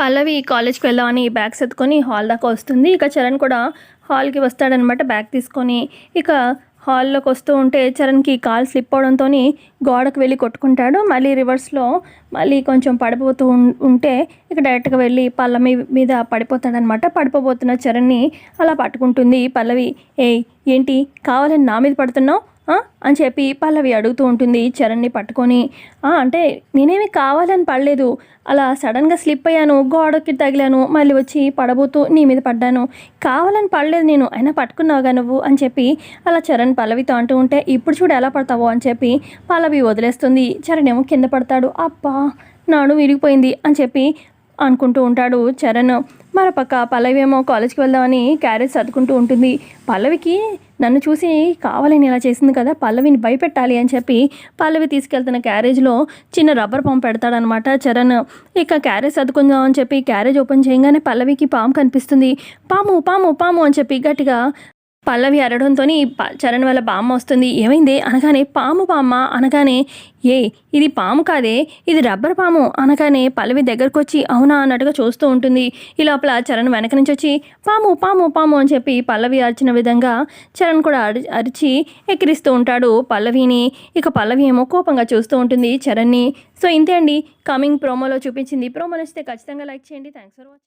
పల్లవి కాలేజ్కి వెళ్దామని బ్యాగ్స్ ఎత్తుకొని హాల్ దాకా వస్తుంది. ఇక చరణ్ కూడా హాల్కి వస్తాడనమాట బ్యాగ్ తీసుకొని. ఇక హాల్లోకి వస్తూ ఉంటే చరణ్కి కాల్ స్లిప్ అవడంతో గోడకు వెళ్ళి కొట్టుకుంటాడు. మళ్ళీ రివర్స్లో మళ్ళీ కొంచెం పడిపోతూ ఉంటే ఇక డైరెక్ట్గా వెళ్ళి పల్లవి మీద పడిపోతాడనమాట పడిపోబోతున్న చరణ్ని అలా పట్టుకుంటుంది. పల్లవి ఏయ్ ఏంటి కావాలని నా మీద పడుతున్నావు? అని చెప్పి పల్లవి అడుగుతూ ఉంటుంది చరణ్ని పట్టుకొని. అంటే నేనేమి కావాలని పడలేదు. అలా సడన్గా స్లిప్ అయ్యాను గోడకి తగిలాను మళ్ళీ వచ్చి పడబోతూ నీ మీద పడ్డాను. కావాలని పడలేదు నేను అయినా పట్టుకున్నావుగా నువ్వు? అని చెప్పి అలా చరణ్ పల్లవితో అంటూ ఉంటే ఇప్పుడు చూడు ఎలా పడతావో? అని చెప్పి పల్లవి వదిలేస్తుంది. చరణ్ ఏమో కింద పడతాడు. అబ్బా నాడు విరిగిపోయింది అని చెప్పి అనుకుంటూ ఉంటాడు చరణ్. మరోపక్క పల్లవి ఏమో కాలేజ్కి వెళ్దామని క్యారేజ్ సర్దుకుంటూ ఉంటుంది. పల్లవికి నన్ను చూసి కావాలని ఇలా చేసింది కదా పల్లవిని భయపెట్టాలి అని చెప్పి పల్లవి తీసుకెళ్తున్న క్యారేజ్లో చిన్న రబ్బర్ పాము పెడతాడనమాట చరణ్. ఇక క్యారేజ్ సర్దుకుందాం అని చెప్పి క్యారేజ్ ఓపెన్ చేయగానే పల్లవికి పాము కనిపిస్తుంది. పాము పాము పాము అని చెప్పి గట్టిగా పల్లవి అరడంతో చరణ్ వల్ల బామ్మ వస్తుంది. ఏమైంది? అనగానే పాము బామ్మ అనగానే ఏ ఇది పాము కాదే ఇది రబ్బర్ పాము అనగానే పల్లవి దగ్గరకు వచ్చి అవునా అన్నట్టుగా చూస్తూ ఉంటుంది. ఈ లోపల చరణ్ వెనక నుంచి వచ్చి పాము పాము పాము అని చెప్పి పల్లవి అరిచిన విధంగా చరణ్ కూడా అరి అరిచి ఎక్కిరిస్తూ ఉంటాడు పల్లవిని. ఇక పల్లవి ఏమో కోపంగా చూస్తూ ఉంటుంది చరణ్ని. సో ఇంతే అండి. కమింగ్ ప్రోమోలో చూపించింది. ప్రోమో నచ్చితే ఖచ్చితంగా లైక్ చేయండి. Thanks for watching